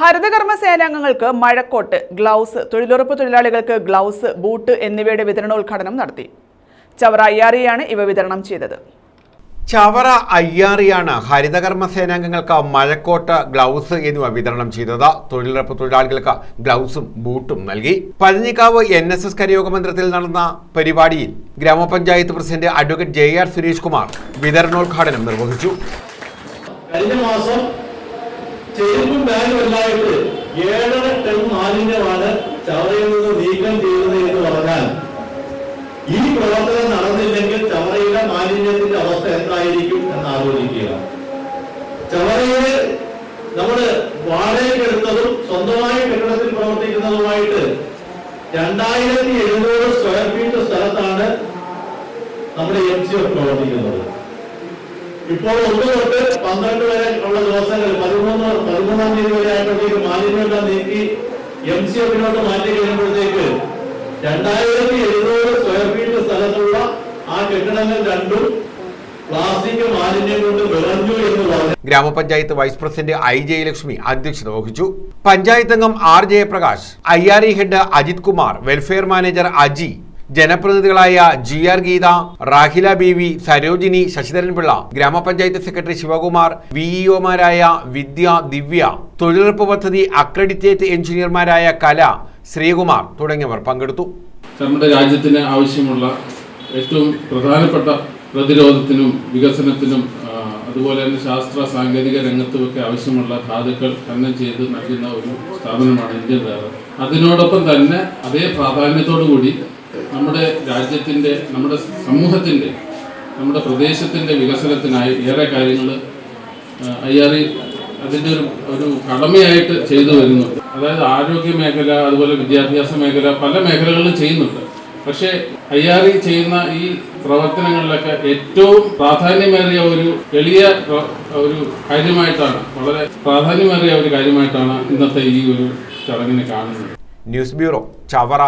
ഹരിതകർമ്മ സേനാംഗങ്ങൾക്ക് മഴക്കോട്ട് gloves തൊഴിലുറപ്പ് തൊഴിലാളികൾക്ക് gloves boot എന്നിവയുടെ വിതരണോദ്ഘാടനം നടത്തി. ചവറ അയ്യാറിയാണ് ഇവ വിതരണം ചെയ്തത്. ചവറ അയ്യാറിയാണ് ഹരിതകർമ്മ സേനാംഗങ്ങൾക്ക് മഴക്കോട്ട് ഗ്ലൗസ് എന്നിവ വിതരണം ചെയ്തത്. തൊഴിലുറപ്പ് തൊഴിലാളികൾക്ക് ഗ്ലൗസും ബൂട്ടും നൽകി. പഴഞ്ഞിക്കാവ് എൻ എസ് എസ് കരയോഗ മന്ദിരത്തിൽ നടന്ന പരിപാടിയിൽ ഗ്രാമപഞ്ചായത്ത് president advocate J R Suresh Kumar വിതരണോദ്ഘാടനം നിർവഹിച്ചു. കഴിഞ്ഞ മാസം ചെരുപ്പും ബാഗും എല്ലായിട്ട് ഏഴര ടൺ മാലിന്യമാണ് ചവറയിൽ നിന്ന് നീക്കം ചെയ്തത് എന്ന് പറഞ്ഞാൽ ഈ പ്രവർത്തനം നടന്നില്ലെങ്കിൽ ചവറയിലെ മാലിന്യത്തിന്റെ അവസ്ഥ എന്തായിരിക്കും എന്ന് ആലോചിക്കുക. ചവറയിൽ നമ്മൾ വാടകയ്ക്കെടുത്തതും സ്വന്തമായ കെട്ടിടത്തിൽ പ്രവർത്തിക്കുന്നതുമായിട്ട് രണ്ടായിരത്തി എഴുന്നൂറ് സ്ക്വയർ ഫീറ്റ് സ്ഥലത്താണ് നമ്മുടെ എം സി ഒ പ്രവർത്തിക്കുന്നത്. ഇപ്പോൾ ഒന്ന് തൊട്ട് പന്ത്രണ്ട് വരെ ഉള്ള ദിവസങ്ങൾ പതിമൂന്ന് പതിമൂന്നാം തീയതി വരെ ആയപ്പോഴത്തേക്ക് മാലിന്യമെല്ലാം നീക്കി എം സി എഫിനോട്ട് മാറ്റി കഴിയുമ്പോഴത്തേക്ക് രണ്ടായിരത്തി എഴുന്നൂറ് സ്ക്വയർ ഫീറ്റ് സ്ഥലത്തുള്ള ആ കെട്ടിടങ്ങൾ രണ്ടും ഗ്രാമപഞ്ചായത്ത് വൈസ് പ്രസിഡന്റ് ഐ ജയലക്ഷ്മി അധ്യക്ഷത വഹിച്ചു. പഞ്ചായത്ത് അംഗം R Jayaprakash I R E head Ajith Kumar welfare manager Aji ജനപ്രതിനിധികളായ G R Geetha Rahila B V Sarojini Sasidharan Pillai ഗ്രാമപഞ്ചായത്ത് സെക്രട്ടറി ശിവകുമാർ വിഇഒമാരായ വിദ്യ ദിവ്യ തൊഴിലുറപ്പ് പദ്ധതി അക്രഡിറ്റേറ്റ് എഞ്ചിനീയർമാരായ കല ശ്രീകുമാർ തുടങ്ങിയവർ പങ്കെടുത്തു. നമ്മുടെ രാജ്യത്തിന് ആവശ്യമുള്ള ഏറ്റവും പ്രധാനപ്പെട്ട പ്രതിരോധത്തിനും വികസനത്തിനും അതുപോലെ തന്നെ ശാസ്ത്ര സാങ്കേതിക രംഗത്തുമൊക്കെ ആവശ്യമുള്ള ധാതുക്കൾ ഖനനം ചെയ്ത് നൽകുന്ന ഒരു സ്ഥാപനമാണ് ഇന്ത്യൻ വേറെ. അതിനോടൊപ്പം തന്നെ അതേ പ്രാധാന്യത്തോടു കൂടി നമ്മുടെ രാജ്യത്തിന്റെ നമ്മുടെ സമൂഹത്തിന്റെ നമ്മുടെ പ്രദേശത്തിന്റെ വികസനത്തിനായി ഏറെ കാര്യങ്ങൾ ഐ ആർ ഇ അതിന്റെ ഒരു ഒരു കടമയായിട്ട് ചെയ്തു വരുന്നുണ്ട്. അതായത് ആരോഗ്യ മേഖല അതുപോലെ വിദ്യാഭ്യാസ മേഖല പല മേഖലകളിലും ചെയ്യുന്നുണ്ട്. പക്ഷേ ഐ ആർ ഇ ചെയ്യുന്ന ഈ പ്രവർത്തനങ്ങളിലൊക്കെ ഏറ്റവും പ്രാധാന്യമേറിയ ഒരു എളിയ ഒരു കാര്യമായിട്ടാണ് വളരെ പ്രാധാന്യമേറിയ ഒരു കാര്യമായിട്ടാണ് ഇന്നത്തെ ഈ ഒരു ചടങ്ങിനെ കാണുന്നത്. News bureau Chavara.